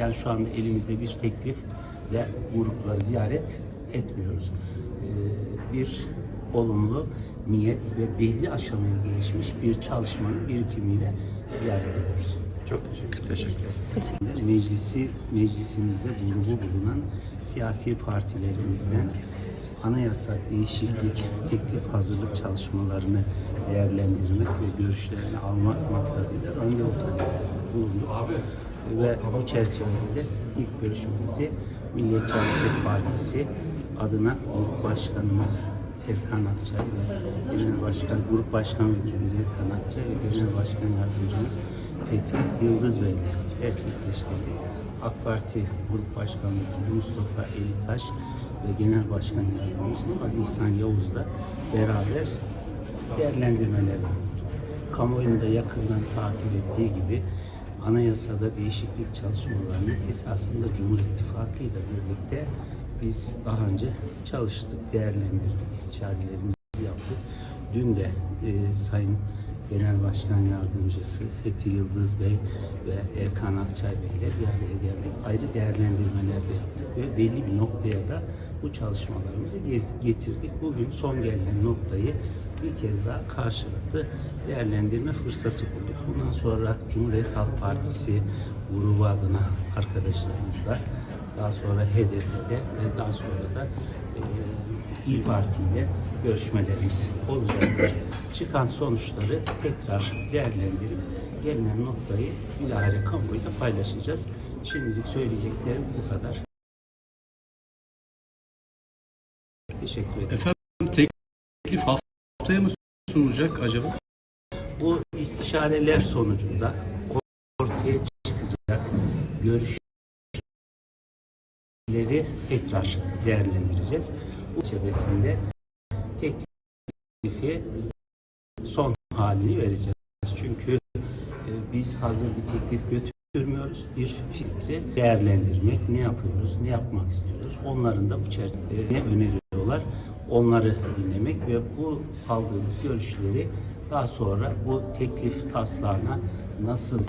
Yani şu anda elimizde bir teklif ve grupları ziyaret etmiyoruz. Ee, bir olumlu niyet ve belli aşamaya gelişmiş bir çalışmanın birikimiyle ziyaret ediyoruz. Çok teşekkür Teşekkür Meclisi, meclisimizde grubu bulunan siyasi partilerimizden anayasa değişiklik teklif hazırlık çalışmalarını değerlendirmek ve görüşlerini almak maksadıyla randevu talebinde bulunduk. Ve bu çerçevede ilk görüşmemizi Milliyetçi Hareket Partisi adına Grup Başkanımız Erkan Akçay ve Genel Başkan, Grup Başkan Vekilimiz Erkan Akçay ve Genel Başkan Yardımcımız Fethi Yıldız Bey ile gerçekleştirdik. AK Parti Grup Başkan Vekili Mustafa Elitaş ve Genel Başkan Yardımcımız Ali İhsan Yavuz'la beraber değerlendirmeler yaptık. Kamuoyunda yakından takip ettiği gibi anayasada değişiklik çalışmalarını esasında Cumhur İttifakı ile birlikte biz daha önce çalıştık, değerlendirdik, istişarelerimizi yaptık. Dün de e, Sayın Genel Başkan Yardımcısı Fethi Yıldız Bey ve Erkan Akçay Bey ile bir araya geldik. Ayrı değerlendirmeler de yaptık ve belli bir noktaya da bu çalışmalarımızı ge- getirdik. Bugün son gelinen noktayı bir kez daha karşılıklı değerlendirme fırsatı bulduk. Bundan sonra Cumhuriyet Halk Partisi grubu adına arkadaşlarımızla daha sonra HDP'de ve daha sonra da e, İYİ Parti ile görüşmelerimiz olacaktır. Çıkan sonuçları tekrar değerlendirip gelinen noktayı bilahare kamuoyuyla paylaşacağız. Şimdilik söyleyeceklerim bu kadar. Teşekkür ederim. Efendim teklif haftaya mı sunulacak acaba? Bu istişareler sonucunda ortaya çıkacak görüşleri tekrar değerlendireceğiz. Bu çevresinde teklifi son halini vereceğiz. Çünkü e, biz hazır bir teklif götürmüyoruz. Bir fikri değerlendirmek, ne yapıyoruz, ne yapmak istiyoruz. Onların da bu çerçevede ne öneriyorlar, onları dinlemek ve bu aldığımız görüşleri daha sonra bu teklif taslağına nasıl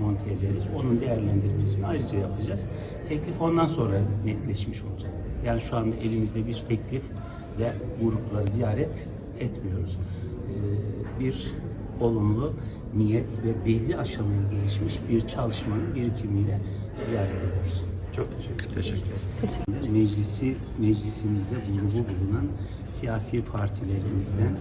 monte ederiz, onun değerlendirmesini ayrıca yapacağız. Teklif ondan sonra netleşmiş olacak. Yani şu anda elimizde bir teklif ve grupları ziyaret etmiyoruz. Ee, bir olumlu niyet ve belli aşamaya gelişmiş bir çalışmanın birikimiyle ziyaret ediyoruz. Çok teşekkür Teşekkür Meclisi, meclisimizde grubu bulunan siyasi partilerimizden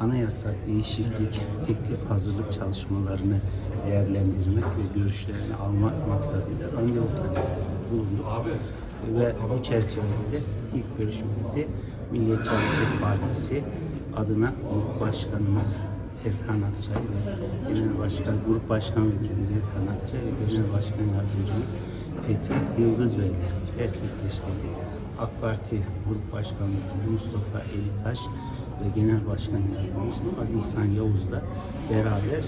anayasa değişiklik teklif hazırlık çalışmalarını değerlendirmek ve görüşlerini almak maksadıyla randevu bulunduk. Ve bu çerçevede ilk görüşmemizi Milliyetçi Hareket Partisi adına Grup Başkanımız Erkan Akçay ve Genel Başkan, Grup Başkan Vekilimiz Erkan Akçay ve Genel Başkan Yardımcımız Fethi Yıldız Bey ile gerçekleştirdik. AK Parti Grup Başkan Vekili Mustafa Elitaş ve Genel Başkan Yardımcısı Ali İhsan Yavuz'la beraber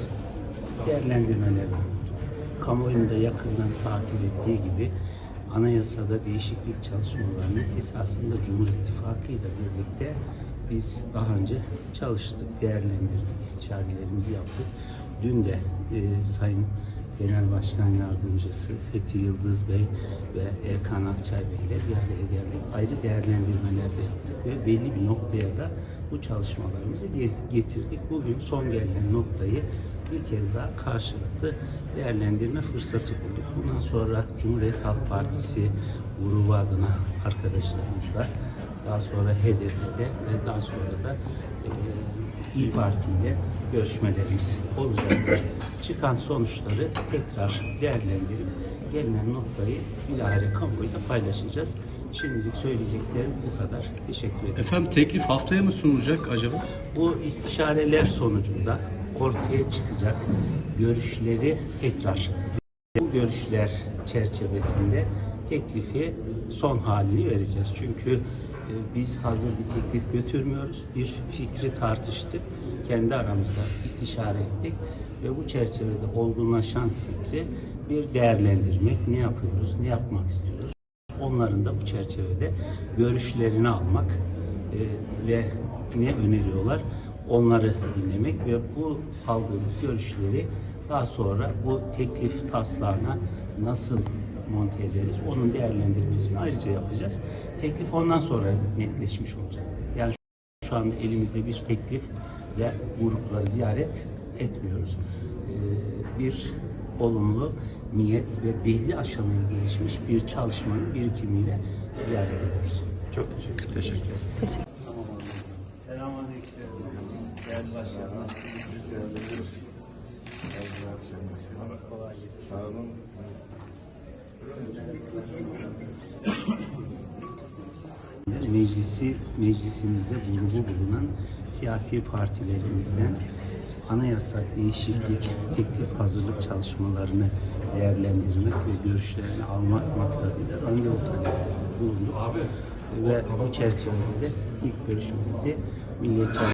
değerlendirmeler yaptık. Kamuoyunda yakından takip ettiği gibi anayasada değişiklik çalışmalarını esasında Cumhur İttifakı ile birlikte biz daha önce çalıştık, değerlendirdik, istişarelerimizi yaptık. Dün de e, Sayın Genel Başkan Yardımcısı Fethi Yıldız Bey ve Erkan Akçay Bey ile bir araya geldik. Ayrı değerlendirmeler de yaptık ve belli bir noktaya da bu çalışmalarımızı ge- getirdik. Bugün son gelinen noktayı bir kez daha karşılıklı değerlendirme fırsatı bulduk. Bundan sonra Cumhuriyet Halk Partisi grubu adına arkadaşlarımızla daha sonra HDP'de ve daha sonra da e, İYİ Parti ile görüşmelerimiz olacaktır. Çıkan sonuçları tekrar değerlendirip gelinen noktayı bilahare kamuoyuyla paylaşacağız. Şimdilik söyleyeceklerim bu kadar. Teşekkür ederim. Efendim teklif haftaya mı sunulacak acaba? Bu istişareler sonucunda ortaya çıkacak görüşleri tekrar bu görüşler çerçevesinde teklifi son halini vereceğiz. Çünkü biz hazır bir teklif götürmüyoruz. Bir fikri tartıştık. Kendi aramızda istişare ettik ve bu çerçevede olgunlaşan fikri bir değerlendirmek, ne yapıyoruz, ne yapmak istiyoruz. Onların da bu çerçevede görüşlerini almak e, ve ne öneriyorlar onları dinlemek ve bu aldığımız görüşleri daha sonra bu teklif taslağına nasıl monte ederiz. Onun değerlendirmesini ayrıca yapacağız. Teklif ondan sonra netleşmiş olacak. Yani şu anda elimizde bir teklif ve grupları ziyaret etmiyoruz. Ee, Bir olumlu niyet ve belli aşamaya gelişmiş bir çalışmanın birikimiyle ziyaret ediyoruz. Çok teşekkür ederim. Teşekkür ederim. Selamünaleyküm. Değerli başkanım. Gelsin. Meclisi, meclisimizde grubu bulunan siyasi partilerimizden anayasa değişiklik, teklif hazırlık çalışmalarını değerlendirmek ve görüşlerini almak maksadıyla randevu bulunduk. Ve bu çerçevede de ilk görüşmemizi Milliyetçi